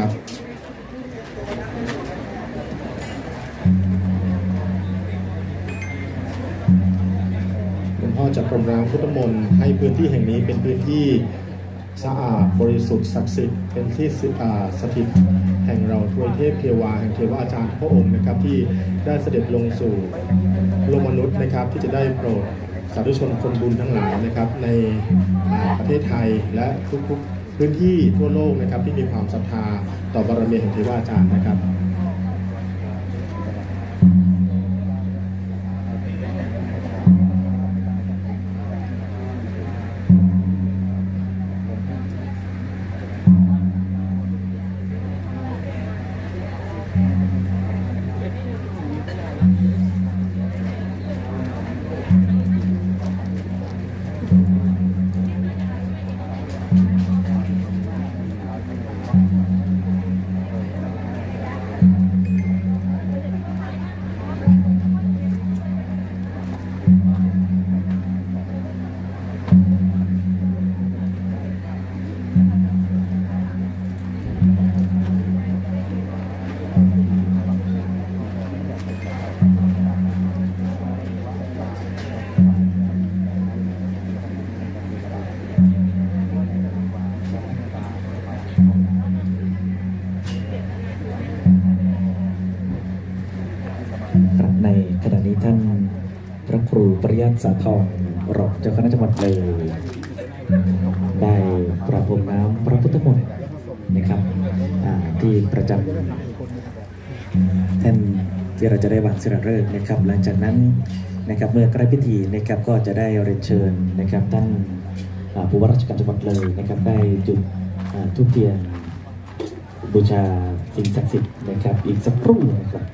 นะครับ หลวงพ่อจะพรมน้ำพุทธมนต์ให้พื้นที่แห่งนี้เป็นพื้นที่สะอาดบริสุทธิ์ศักดิ์สิทธิ์เป็นที่สิอ่าสถิตแห่งเราทวยเทพเทวาแห่งเทวาอาจารย์พระองค์นะครับที่ได้เสด็จลงสู่โลกมนุษย์นะครับที่จะได้โปรดสาธุชนคนบุญทั้งหลายนะครับในประเทศไทยและทุกๆ พื้นที่ทั่วโลกนะครับที่มีความศรัทธาต่อบารมีแห่งเทวาอาจารย์นะครับ รูปริยัติสาทองรองเจ้าคณะจังหวัดเลยได้ประพรมน้ำพระพุทธมนต์นะครับที่ประจำท่านที่เราจะได้วางศิลาฤกษ์นะครับ หลังจากนั้นนะครับเมื่อใกล้พิธีนะครับก็จะได้เรียนเชิญนะครับท่านผู้ว่าราชการจังหวัดเลยนะครับได้จุดทุกเทียนบูชาสิ่งศักดิ์สิทธิ์นะครับอีกสักครู่นะครับ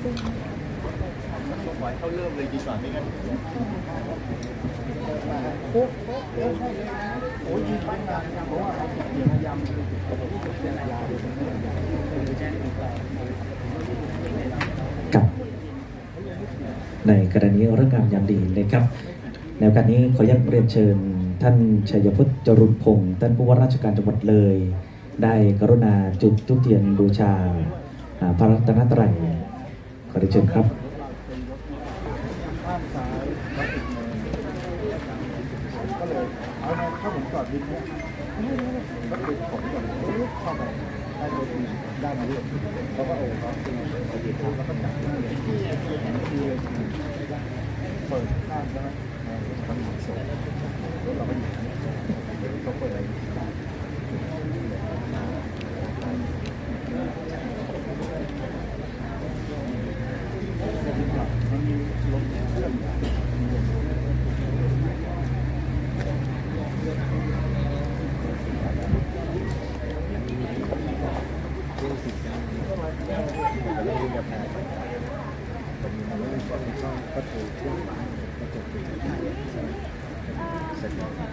เขาเริ่มเลยดีกว่าไม่งั้นกับในกรณีเรื่องงามยามดีนะครับในโอกาสนี้ขออนุญาตเรียนเชิญ ท่านชัยพจน์จรุนพงศ์ท่านผู้ว่าราชการจังหวัดเลย ได้กรุณาจุดทุกเทียนบูชาอ่าพระรัตนตรัย ขอได้เชิญครับ ก็เลยเอาในถ้าผมจอดดินเนี่ยก็คือผมก่อนเข้าไปได้โดยได้มาเรื่อยเขาก็โอ้เขาคือปฏิทินแล้วก็จับหน้าเลยที่เลยเปิดข้างใช่ไหมมันหมดโซ่แล้วเราก็อยู่เขาเปิดอะไรได้ มันมีลมเคลื่อน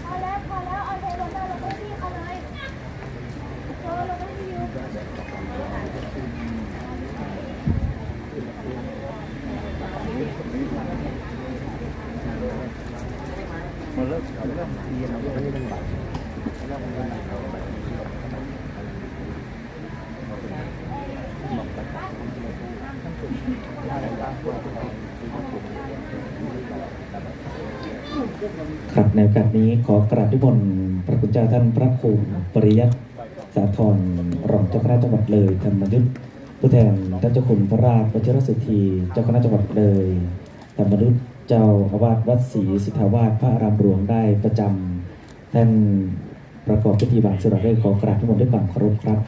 พอแล้วพอแล้วเอาเทลงได้แล้วก็ที่เขาเลยเออเราต้องยืน มันเริ่มเริ่มเรียนเราไม่ได้เป็นบัตรเริ่มเรียนเราไปบอกไปอะไรบ้างพวกเรา ครับในโอกาสนี้ขอกราบทุกคนพระคุณเจ้าท่านพระครูปริยัติสาธรรองเจ้าคณะจังหวัดเลยธรรมยุทธผู้แทนท่านเจ้าคุณพระราชวชิรสุธีเจ้าคณะจังหวัดเลยธรรมยุทธเจ้าอาวาสวัดศรีสิทธาวาสพระอารามหลวงได้ประจำท่านประกอบพิธีบางสรเริกขอกราบทุกคนด้วยความเคารพครับ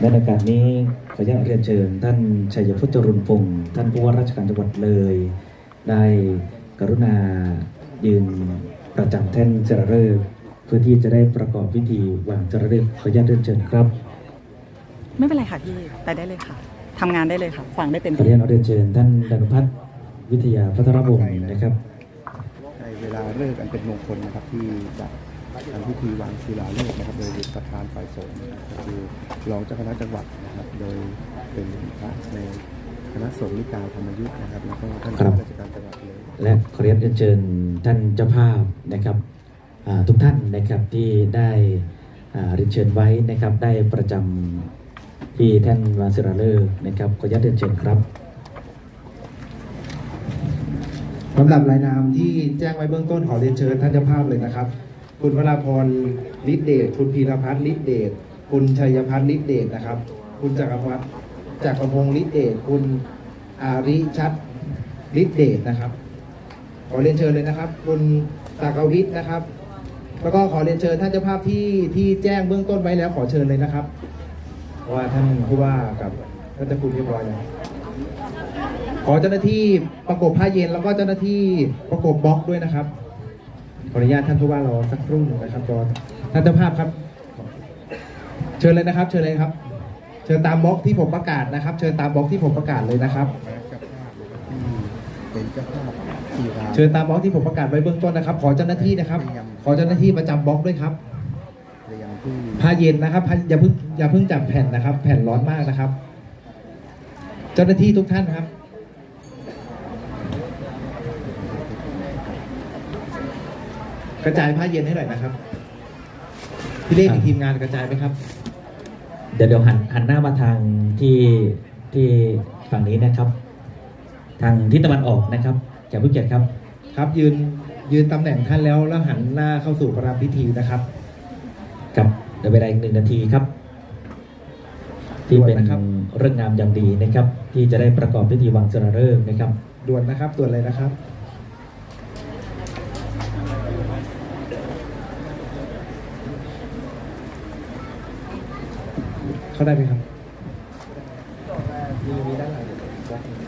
ในโอกาสนี้ขออนุญาตเรียนเชิญ ท่านชัยพุทธจรุนพงศ์ท่านผู้ว่าราชการจังหวัดเลย ได้กรุณายืนประจำแท่นจรเริกเพื่อที่จะได้ประกอบพิธีวางจรเริกขออนุญาตเรียนเชิญครับ ไม่เป็นไรค่ะพี่ไปได้เลยค่ะทำงานได้เลยค่ะฟังได้เต็มขออนุที่ญาตเรียนเชิญท่านดานุพัฒน์วิทยาพัทรวงศ์นะครับ ในเวลาเลิกอันเป็นมงคลนะครับที่จะทำพิธีวางศิลาฤกษ์นะครับ โดยประธานฝ่ายสงฆ์นะครับก็คือรองเจ้าคณะจังหวัดนะครับ โดยเป็นพระในค ณะสงฆ์นิกายธรรมยุทธ์นะครับแล้วก็ท่านครับราชการจังหวัดเลย และขออนุญาตเรียนเชิญท่านเจ้าภาพนะครับอ่าทุกท่านนะครับที่ได้อ่าเรียนเชิญไว้นะครับได้ประจำที่ท่านวานศิราเลิกษ์นะครับขออนุญาตเรียนเชิญครับลำดับรายนามที่แจ้งไว้เบื้องต้นขอเรียนเชิญท่านเจ้าภาพเลยนะครับ คุณวราพรฤทธิเดชคุณพีรพัฒน์ฤทธิเดชคุณชัยพัฒน์ฤทธิเดชนะครับ คุณจักรพัฒน์ จักระพงฤทธิเดชคุณอาริชัดฤทธิเดชนะครับ ขอเรียนเชิญเลยนะครับ คุณตากวิทย์นะครับ แล้วก็ขอเรียนเชิญท่านเจ้าภาพที่ที่แจ้งเบื้องต้นไว้แล้วขอเชิญเลยนะครับเพราะว่าท่านผู้ว่ากับท่านเจ้าคุณเรียบร้อยแล้วขอเจ้าหน้าที่ประกบผ้าเย็นแล้วก็เจ้าหน้าที่ประกบบล็อกด้วยนะครับขออนุญาตท่านผู้ว่ารอสักครู่หนึ่งนะครับรอท่านเจ้าภาพครับ เชิญเลยนะครับ เชิญเลยครับ เชิญตามบล็อกที่ผมประกาศนะครับ เชิญตามบล็อกที่ผมประกาศเลยนะครับเจ้าภาพนะครับที่เป็นเจ้าภาพศิลาเชิญตามบล็อกที่ผมประกาศไว้เบื้องต้นนะครับ ขอเจ้าหน้าที่นะครับ ขอเจ้าหน้าที่ประจำบล็อกด้วยครับเรียงที่ผ้าเย็นนะครับผ้าอย่าเพิ่งอย่าเพิ่งจับแผ่นนะครับ แผ่นร้อนมากนะครับ เจ้าหน้าที่ทุกท่านครับ กระจายผ้าเย็นให้หน่อยนะครับ พี่เล่มีทีมงานกระจายไหมครับ เดี๋ยวเดี๋ยวหันหันหน้ามาทางที่ที่ฝั่งนี้นะครับ ทางทิศตะวันออกนะครับแขกผู้เกียรติครับ ครับยืนยืนตำแหน่งท่านแล้วแล้วหันหน้าเข้าสู่ประรำพิธีนะครับกับเดี๋ยวเวลาอีกหนึ่งนาทีครับ ที่เป็นด่วนนะครับเรื่องงามอย่างดีนะครับ ที่จะได้ประกอบพิธีวางสระเริกษ์นะครับด่วนนะครับด่วนเลยนะครับ เข้าได้ไหมครับมีมีด้านหลังอยู่บล็อกหนึ่ง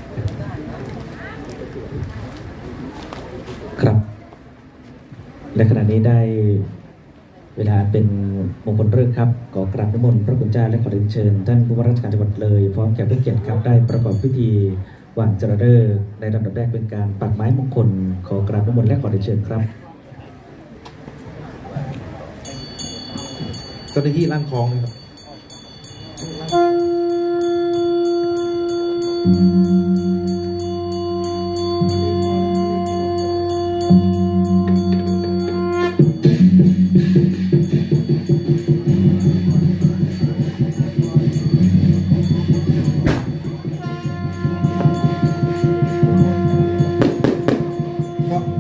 ครับ และขณะนี้ได้เวลาเป็นมงคลเรื่องครับ ขอกราบนิมนต์พระคุณเจ้าและขอเรียนเชิญ ท่านผู้ว่าราชการจังหวัดเลย พร้อมแขกผู้เกียรติครับได้ประกอบพิธีวางจระเริกษ์ในลำดับแรกเป็นการปักไม้มงคล ขอกราบนิมนต์และขอเรียนเชิญครับเจ้าหน้าที่ลั่นคลองเลยครับ ขอ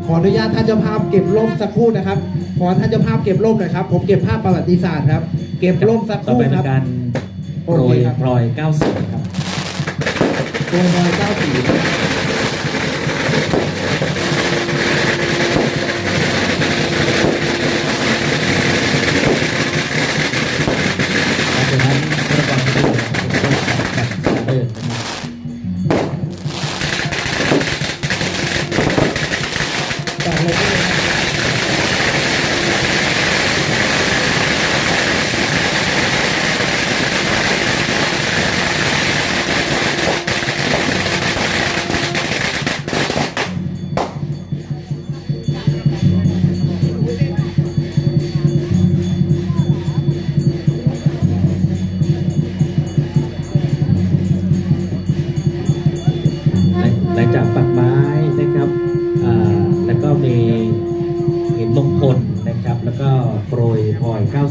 ขออนุญาตท่านเจ้าภาพเก็บร่มสักครู่นะครับ ขอท่านเจ้าภาพเก็บร่มหน่อยครับ ผมเก็บภาพประวัติศาสตร์ครับ เก็บร่มสักคต่อรู่ไปคเป็รับนการโปรยโอเคครับ พลอยเก้าสีครับ ตัวบอ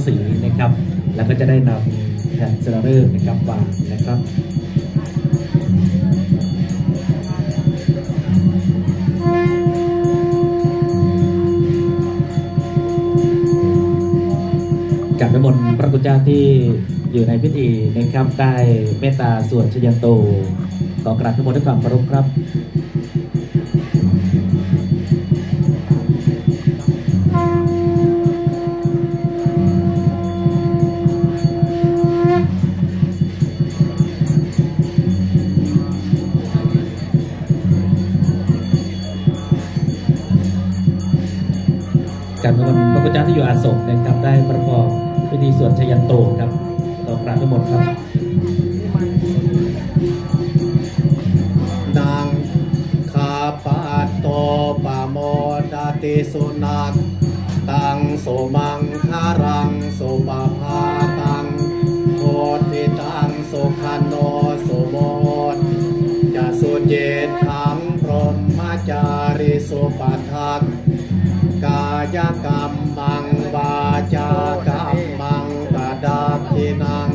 สีนะครับ แล้วก็จะได้นำแผ่นเซราเริกษ์นะครับวางนะครับกับนิมนต์พระคุณเจ้าที่อยู่ในพิธีนะครับได้เมตตาสวดชยันโตขอกราบนิมนต์ด้วยความเคารพครับ จากนั้นพระพุทธเจ้าที่อยู่อาสมนะครับได้ประกอบพิธีสวดชยันโตครับต่อกราบทั้งหมดครับ นางคาปาโตปะโมดาติสุนักตังสุมังคารังสุปาพาตังโพธิตังสุขันโนสุโมทจะสุเจถังพรหมจาริสุปทัก กายกรรมังวาจากรรมังกดาทินัง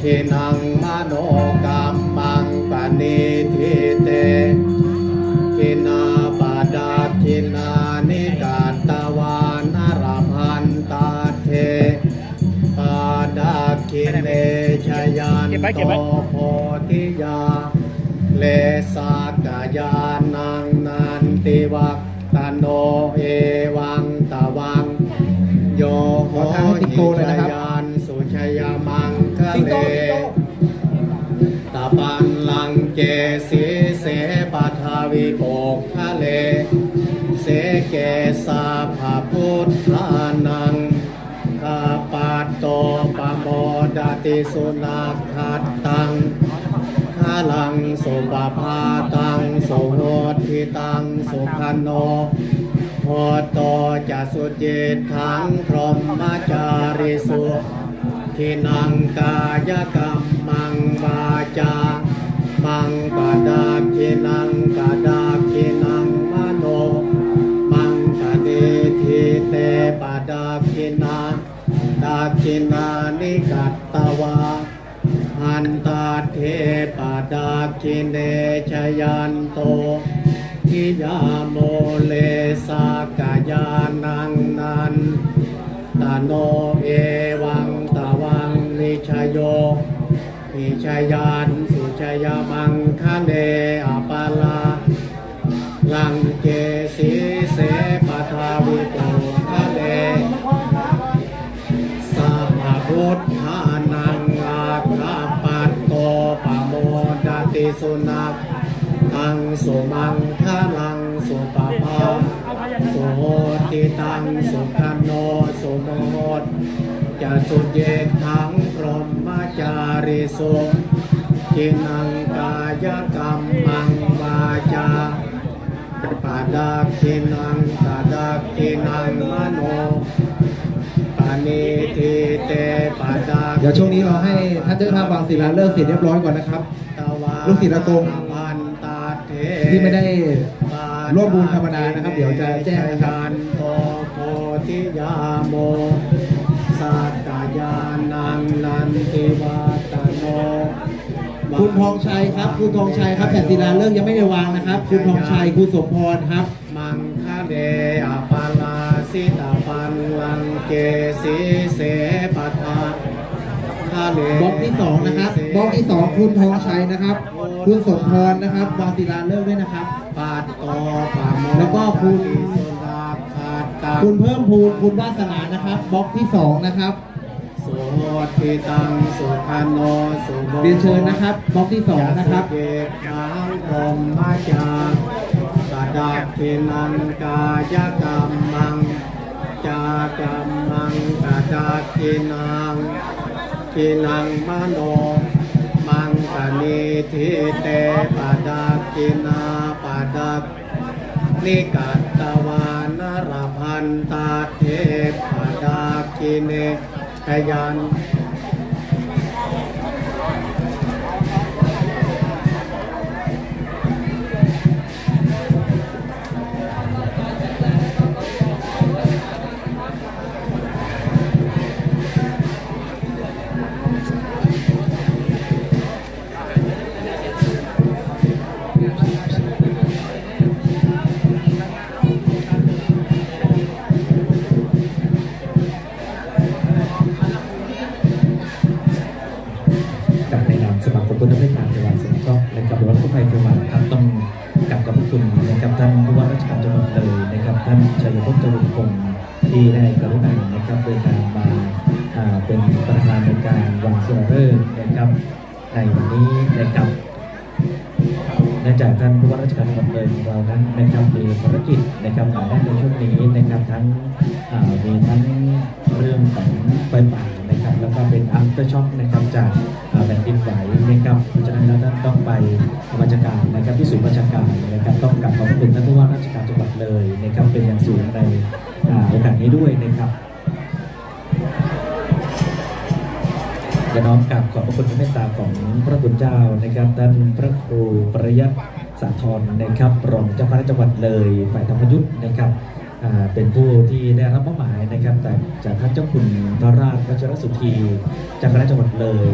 ทินังมโนกรรมังปณิทิเตทินาปดาทินานิกาตวานารพันตาเทปาดาคิเนชยันโตโพธิยาเลสากายานังนันติวักตโนเอ อทางให้สิงโตเลยนะครับยานสุชยมังคะเลตะปันลังเจสีเสปัทาวิโปกคะเล เสเกสาภาพุทธานังคาปัตโตปะโมดาติสุนัขขัดตังคาลังสุปาพาตังสุโหทิตังสุขันโนโหโตจะสุจิต ทังพรหมจาริสุทินังกายกรรมมังวาจา มังกดาคินังกดาคินังมโน มังกเดทิเตปดาคินาดาคินานิกัตตวาอันตาเทปดาคินเนชยันโตทิยาโมเลสากายานัง โนเอวังตาวังนิชโยนิชยันสุชยมังคะเนอปาลาลังเกสีเสปทาวิโตคะเลสัพพพุทธานังอาคาปัตโตปะโมดติสุนัขตังสุมังคลัง สุโหติตังสุขันโนสุโมโหตจะสุเยทังพรหมจาริสุจินังกายกรรมังวาจาปาดาคินังตาดาคินังมโนปานิทิเตปาดาเดี๋ยวช่วงนี้เราให้ท่านเจ้าภาพวางศิลาฤกษ์เสร็จเรียบร้อยก่อนนะครับตวาลูกศิษย์อากงพันตาเทที่ไม่ได้ ร่วมบุญธรรมดานะครับ เดี๋ยวจะแจ้งนะครับยานโตโพธิยาโมสัตตายานังนันติวัตโนคุณทองชัยครับ คุณทองชัยครับแผ่นศิลาฤกษ์ยังไม่ได้วางนะครับ คุณทองชัยคุณสมพรครับ มังคะเดอปาลาสิตาปันลังเกสีเสปะทาทะเลบล็อกที่สองนะครับบล็อกที่สองคุณทองชัยนะครับ คุณสมพรนะครับวางศิลาฤกษ์ด้วยนะครับ ปาดโตปาโมแล้วก็คุณสุดาขาดตาคุณเพิ่มพูนคุณวาสนานะครับบล็อกที่สองนะครับสุโหติตังสุขันโนสุโมเรียนเชิญนะครับบล็อกที่สองนะครับเกตังพรหมจากระดาษทินังกายกรรมังจากรรมังกระดาษทินังทินังมโนมังก นิทิเตปัดากินาปัดานิกัตตวานรพันตาเทปัดากิเนขยัน ในนามสมาคมพุทธเมตตาเทวาสงเคราะห์และกับวัดพุทธไทยเทวาครับต้องกราบขอบพระคุณนะครับท่านผู้ว่าราชการจังหวัดเลยนะครับ ท่านชัยพจน์จรุนพงศ์ที่ได้กรุณานะครับโดยการมาเป็นประธานในการวางศิลาฤกษ์นะครับ ในวันนี้นะครับเนื่องจากท่านผู้ว่าราชการจังหวัดเลยของเรานั้นนะครับมีภารกิจนะครับหนาแน่นในช่วงนี้นะครับทั้งมีทั้งเรื่องของไฟป่า นะครับแล้วก็เป็นอัลเตอร์ช็อคนะครับจากแผ่นดินไหวนะครับเพราะฉะนั้นแล้วท่านต้องไปบัญชาการนะครับที่ศูนย์บัญชาการนะครับต้องกลับขอบคุณท่านผู้ว่าราชการจังหวัดเลยนะครับเป็นอย่างสูงในโอกาสนี้ด้วยนะครับและน้อมกราบขอบพระคุณพระเมตตาของพระคุณเจ้านะครับท่านพระครูประยัติสาธรนะครับรองเจ้าคณะจังหวัดเลยฝ่ายธรรมยุทธ์นะครับ เป็นผู้ที่ได้รับมอบหมายนะครับแต่จากท่านเจ้าคุณพระราชวัชรสุธีเจ้าคณะจังหวัดเลย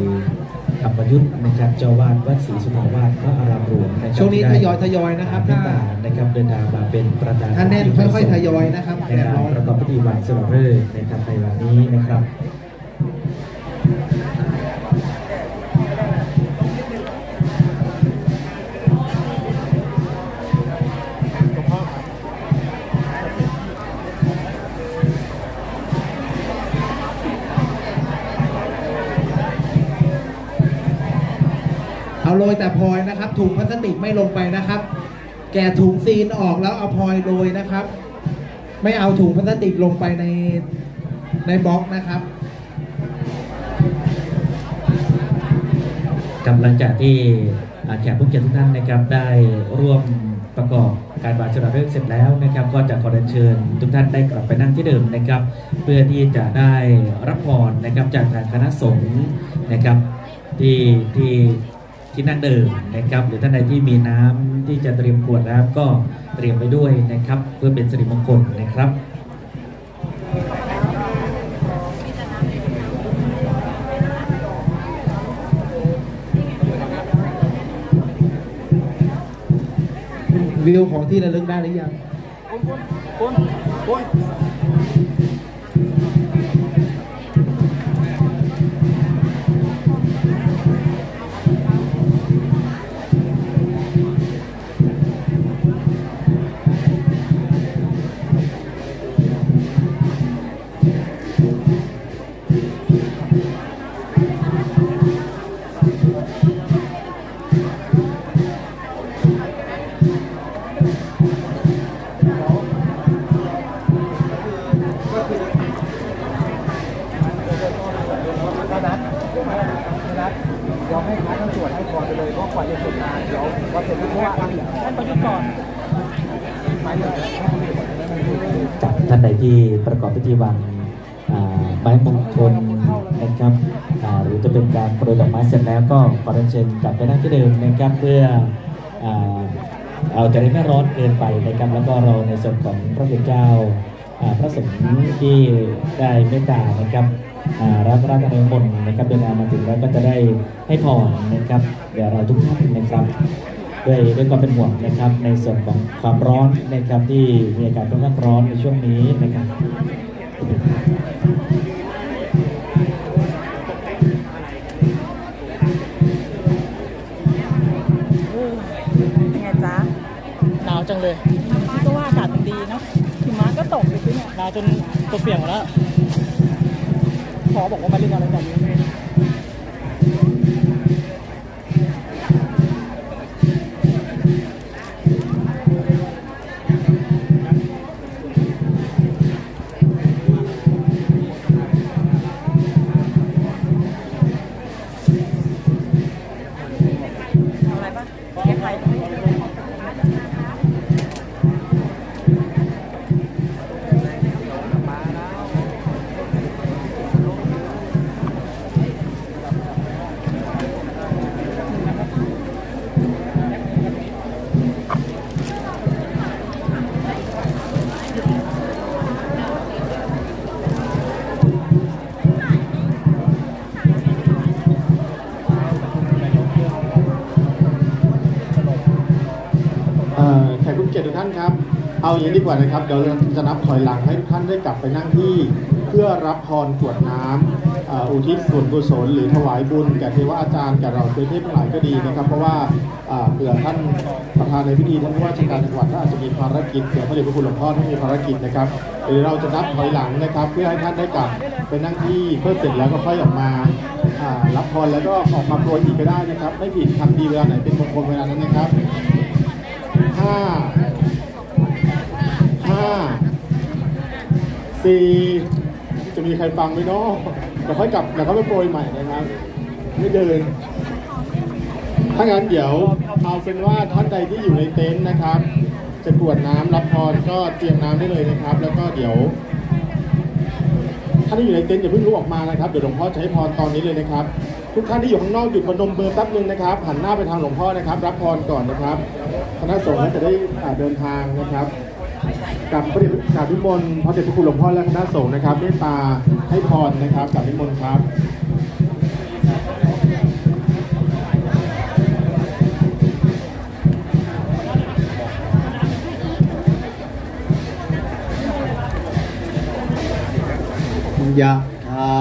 ธรรมยุทธ์นะครับเจ้าวาดวัดศรีสุทาวาสพระอารามหลวงนะครับช่วงนี้ได้ทยอยทยอยนะครับเมตตานะครับเดินทางมาเป็นประธานถ้าแน่นค่อยๆทยอยนะครับในการประกอบพิธีวันสละฤกษ์นะครับในวันนี้นะครับ ยแต่พลอยนะครับ ถุงพลาสติกไม่ลงไปนะครับ แกะถุงซีนออกแล้วเอาพลอยโรยนะครับ ไม่เอาถุงพลาสติกลงไปในในบล็อกนะครับกับหลังจากที่แขกผู้เกียรติทุกท่านนะครับได้ร่วมประกอบการวางฉลาเลิกษ์เสร็จแล้วนะครับ ก็จะขอเรียนเชิญทุกท่านได้กลับไปนั่งที่เดิมนะครับ เพื่อที่จะได้รับพรนะครับจากทางคณะสงฆ์นะครับที่ที่ ที่นั่งเดิมนะครับ หรือท่านใดที่มีน้ำที่จะเตรียมขวดน้ำก็เตรียมไปด้วยนะครับ เพื่อเป็นสิริมงคลนะครับวิวของที่ระลึกได้หรือยังก็ เสร็จปุ๊บเพราะว่าท่านประยุทธ์ก่อนไปเลยกับท่านใดที่ประกอบพิธีวางไม้มงคลนะครับหรือจะเป็นการโปรยดอกไม้เสร็จแล้วก็ขอเชิญกลับไปนั่งที่เดิมนะครับเพื่อเอาจะได้ไม่ร้อนเกินไปนะครับแล้วก็เราในส่วนของพระคุณเจ้าพระสงฆ์ที่ได้เมตตานะครับอ่ารับราชการมนต์นะครับเดินทางมาถึงแล้วก็จะได้ให้พรนะครับเดี๋ยวเราทุกท่านนะครับ ด้วยด้วยความเป็นห่วงนะครับ ในส่วนของความร้อนนะครับที่มีอากาศค่อนข้างร้อนในช่วงนี้นะครับเป็นไงจ๊ะหนาวจังเลยก็ว่าอากาศมันดีเนาะหิมะก็ตกไปสิเนี่ยหนาวจนตัวเปียกหมดแล้วพอบอกว่ามาเล่นอะไรแบบนี้ ท่านครับ เอาอย่างนี้ดีกว่านะครับ เดี๋ยวเราจะนับถอยหลังให้ท่านได้กลับไปนั่งที่ เพื่อรับพรกวดน้ำอุทิศส่วนกุศลหรือถวายบุญแก่เทวอาจารย์แก่เราเทวเทพทั้งหลายก็ดีนะครับ เพราะว่าเผื่อท่านประธานในพิธีท่านผู้ว่าราชการจังหวัดท่านอาจจะมีภารกิจเผื่อพระเดชพระคุณหลวงพ่อท่านมีภารกิจนะครับเดี๋ยวเราจะนับถอยหลังนะครับ เพื่อให้ท่านได้กลับไปนั่งที่เพื่อเสร็จแล้วก็ค่อยออกมารับพรแล้วก็ออกมาโปรยอีกก็ได้นะครับ ไม่ผิดทำดีเวลาไหนเป็นมงคลเวลานั้นนะครับห้าห้าสี่จะมีใครฟังไหมเนาะเดี๋ยวค่อยกลับเดี๋ยวเขาไปโปรยใหม่นะครับ ไม่เดิน ถ้างั้นเดี๋ยวเอาเป็นว่าท่านใดที่อยู่ในเต็นท์นะครับ จะกวดน้ำรับพรก็เตรียมน้ำได้เลยนะครับ แล้วก็เดี๋ยวท่านที่อยู่ในเต็นท์อย่าเพิ่งลุกออกมานะครับเดี๋ยวหลวงพ่อจะให้พรตอนนี้เลยนะครับ ทุกท่านที่อยู่ข้างนอกหยุดประนมเบอร์แป๊บนึงนะครับหันหน้าไปทางหลวงพ่อนะครับ รับพรก่อนนะครับคณะสงฆ์จะได้เดินทางนะครับ กับพระเดชกราบนิมนต์พระเดชพระคุณหลวงพ่อและคณะสงฆ์นะครับเมตตาให้พรนะครับกราบนิมนต์ครับยะถา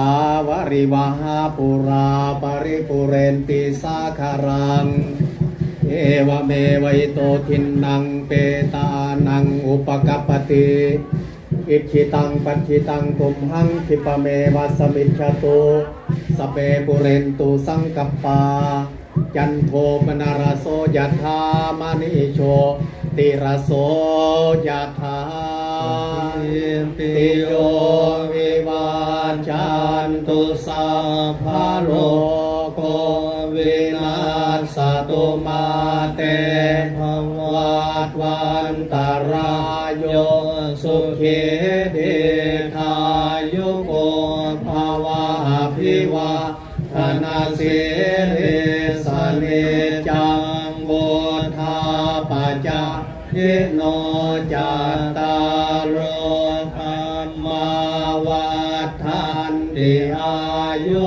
วริวหาปุราปริปุเรนติสาคารัง เอวเมวัยโตทินนังเปตานังอุปกัปปติอิชิตังปัจฉิตังตุมหังคิปเมวะสมิจฉตุสเปปุเรนตุสังกปา จันโทปนารโสยถามณิโชติรโสยถาติโยวิวาจันตุสัพพโลก มาเตภวัตวันตรายโยสุขเดทายุโกภาวะพิวาธนาสิริสเนจังโบธาปัจจยโนจัตตารโลธรรมาวัฏทันติอายุ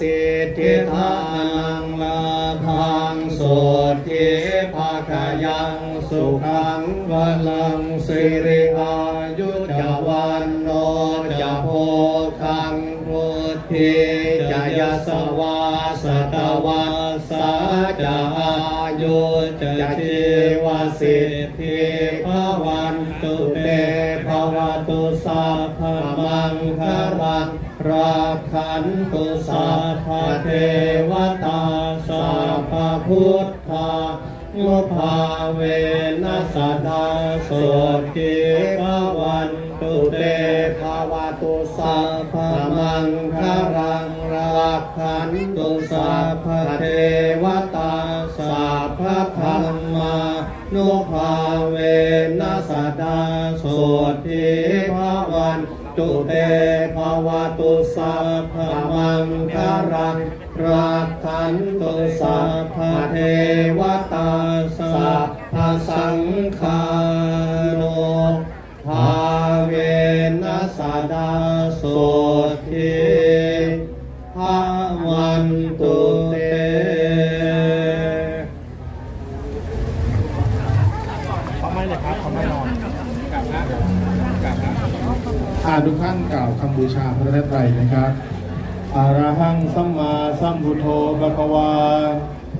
สิทธิทานังลาพังโสทิภาคายังสุขังวลังสิริอายุจวันโนจะโพคังพุทธิจะยสวาสตวาสาจะอายุจะชีวสิทธิภวันตุเตภวตุสัพพมังคารัง ราคันตุสัพพเทวตาสัพพพุทธามุภาเวนัสดาโสติภวันตุเตภวตุสัพพมังคารังราคันตุสัพพเทวตาสัพพพัมมานุภาเวนัสดาโสติภวันตุ เตภวตุสัพพมังคารังราคันตุสัพพเทวตาสัพพสังฆาโนภาเวนัสดาโสทิาทุกท่านกล่าวคำบูชาพระรัตนตรัยนะครับอาระหังสัมมาสัมพุทโธภะคะวา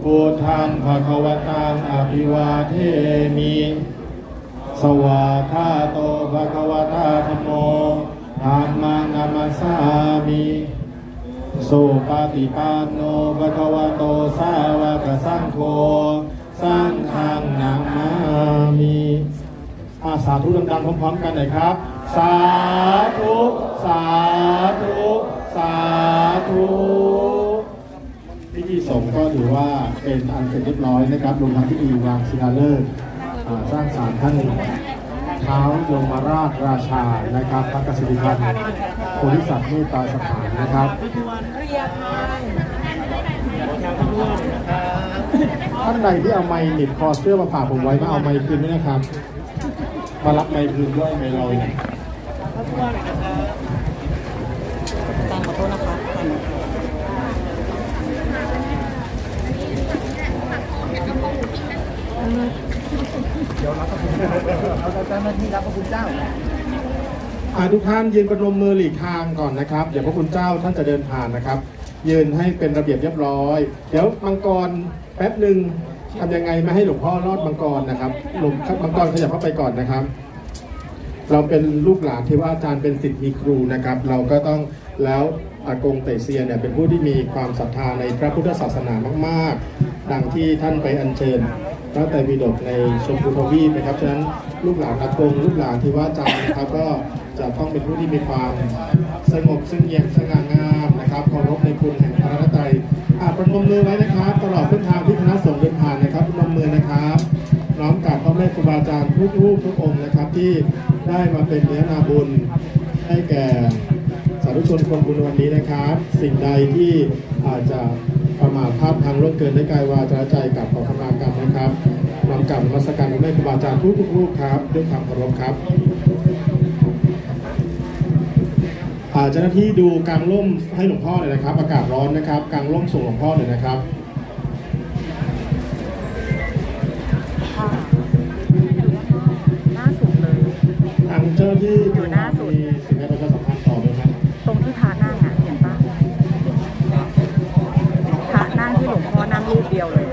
พุทธังภะคะวะตังอภิวาเทมิ สวาทาโตภะคะวะตาธโมธัมมังนามัสสามิสุปฏิปันโนภะคะวะโตสาวกสังโฆสังฆังนามามิอาสาธุดังๆพร้อมๆกันหน่อยครับ สาธุ สาธุ สาธุพิธีสงฆ์ก็ถือว่าเป็นอันเสร็จเรียบร้อยนะครับรวมทั้งพิธีวางศิลาฤกษ์อ่าสร้างศาลท่านเท้ายมราชราชานะครับพระกษิติพันธ์โพธิสัตว์เมตตาสถานนะครับ ท่านใดที่เอาไม้หนีบคอเสื้อมาฝากผมไว้มาเอาไม้คืนด้วยนะครับ มารับไม้คืนด้วยไม้ลอย เนี่ยอาจารย์ขอโทษนะคะถ่ายหน่อยค่ะเอาเจ้าหน้าที่รับพระคุณเจ้าอาทุกท่านยืนประนมมือหลีกทางก่อนนะครับ เดี๋ยวพระคุณเจ้าท่านจะเดินผ่านนะครับ ยืนให้เป็นระเบียบเรียบร้อย เดี๋ยวมังกรแป๊บหนึ่งทำยังไงไม่ให้หลวงพ่อรอดมังกรนะครับ หลวงมังกรขยับเข้าไปก่อนนะครับ เราเป็นลูกหลานเทวาอาจารย์เป็นสิทธิ์มีครูนะครับ เราก็ต้องแล้วอากงเตเซียเนี่ยเป็นผู้ที่มีความศรัทธาในพระพุทธศาสนามากๆ ดังที่ท่านไปอัญเชิญ พระไตรปิฎกในชมพูทวีปนะครับ ฉะนั้นลูกหลานอากงลูกหลานที่ว่าอาจำนะครับก็จะต้องเป็นผู้ที่มีความสงบซึ่งเงียบสง่างามนะครับเคารพในคุณแห่งพระรัตนตรัยอาประนมมือไว้นะครับ ตลอดเส้นทางที่ ทุกรูปทุกองค์นะครับที่ได้มาเป็นเนื้อนาบุญให้แก่สาธุชนคนบุญวันนี้นะครับ สิ่งใดที่อาจจะประมาทพลาพลังล่วงเกินได้กายวาจาใจกับขอขมากรรมนะครับนำกรรมนมัสการพระแม่ครูบาอาจารย์ทุกทุกๆรูปครับ ด้วยความเคารพครับอาเจ้าหน้าที่ดูกลางร่มให้หลวงพ่อหน่อยนะครับ อากาศร้อนนะครับกลางร่มส่งหลวงพ่อหน่อยนะครับ เจ้าที่อยู่หน้าสุดมีสิ่งใดประชาสัมพันธ์ต่อไหมครับตรงที่พระนั่งอะเห็นปะพระนั่งที่หลวงพ่อนั่งรูปเดียวเลย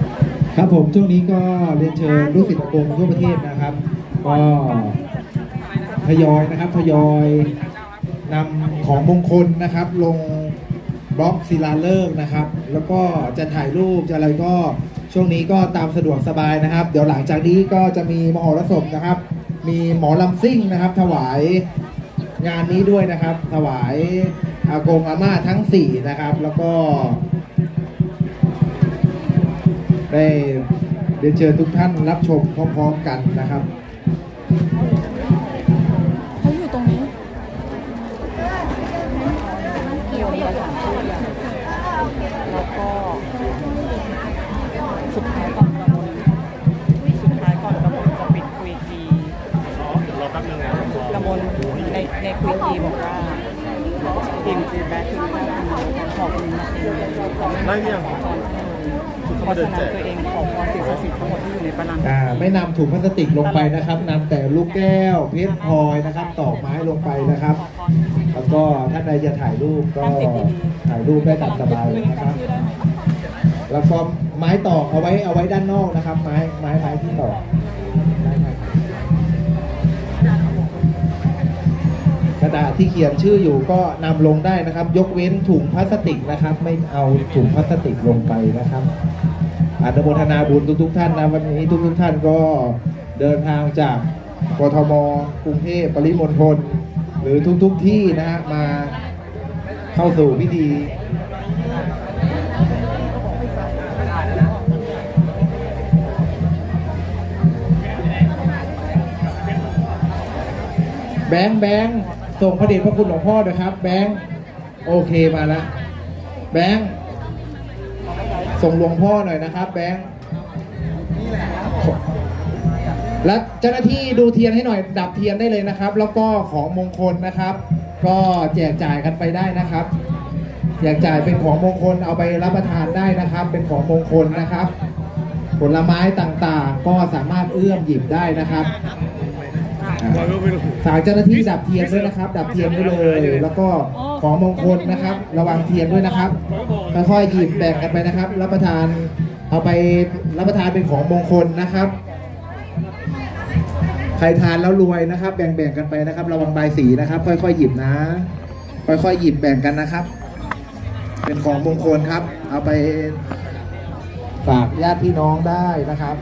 ครับผมช่วงนี้ก็เรียนเชิญลูกศิษย์อากงทั่วประเทศนะครับ ก็ทยอยนะครับทยอยนำของมงคลนะครับ ลงบล็อกศิลาฤกษ์นะครับ แล้วก็จะถ่ายรูปจะอะไรก็ช่วงนี้ก็ตามสะดวกสบายนะครับ เดี๋ยวหลังจากนี้ก็จะมีมหรสพนะครับ มีหมอลำซิ่งนะครับ ถวายงานนี้ด้วยนะครับ ถวายอากงอาม่าทั้งสี่นะครับ แล้วก็ ได้เรียนเชิญทุกท่านรับชมพร้อมๆกันนะครับ ไม่ยังเพราะฉะนั้นตัวเองขอพรสิ่งศักดิ์สิทธิ์ทั้งหมดที่อยู่ในปรังอ่าไม่นำถุงพลาสติกลงไปนะครับนำแต่ลูกแก้ว เพชรพลอยนะครับตอกไม้ลงไปนะครับ แล้วก็ท่านใดจะถ่ายรูปก็ถ่ายรูปได้ตามสบายเลยนะครับ แล้วก็ไม้ตอกเอาไว้เอาไว้ด้านนอกนะครับ ไม้ไม้ไม้ที่ตอก ระดาษที่เขียนชื่ออยู่ก็นำลงได้นะครับ ยกเว้นถุงพลาสติกนะครับ ไม่เอาถุงพลาสติกลงไปนะครับอนุโมทนาบุญทุกๆท่านนะวันนี้ทุกๆท่านก็เดินทางจากกทมกรุงเทพปริมณฑลหรือทุกๆที่นะฮะมาเข้าสู่พิธีแบงค์แบงค์ ส่งพระเดชพระคุณหลวงพ่อด้วยครับ แบงค์โอเคมาแล้วแบงค์ส่งหลวงพ่อหน่อยนะครับ แบงค์และเจ้าหน้าที่ดูเทียนให้หน่อย ดับเทียนได้เลยนะครับ แล้วก็ของมงคลนะครับ ก็แจกจ่ายกันไปได้นะครับแจกจ่ายเป็นของมงคลเอาไปรับประทานได้นะครับ เป็นของมงคลนะครับ ผลไม้ต่างๆ ก็สามารถเอื้อมหยิบได้นะครับ ฝากเจ้าหน้าที่ดับเทียนด้วยนะครับ ดับเทียนไว้เลย แล้วก็ของมงคลนะครับ ระวังเทียนด้วยนะครับค่อยๆหยิบแบ่งกันไปนะครับ รับประทานเอาไปรับประทานเป็นของมงคลนะครับ ใครทานแล้วรวยนะครับ แบ่งๆกันไปนะครับ ระวังใบายสีนะครับ ค่อยๆหยิบนะ ค่อยๆหยิบแบ่งกันนะครับ เป็นของมงคลครับ เอาไปฝากญาติพี่น้องได้นะครับ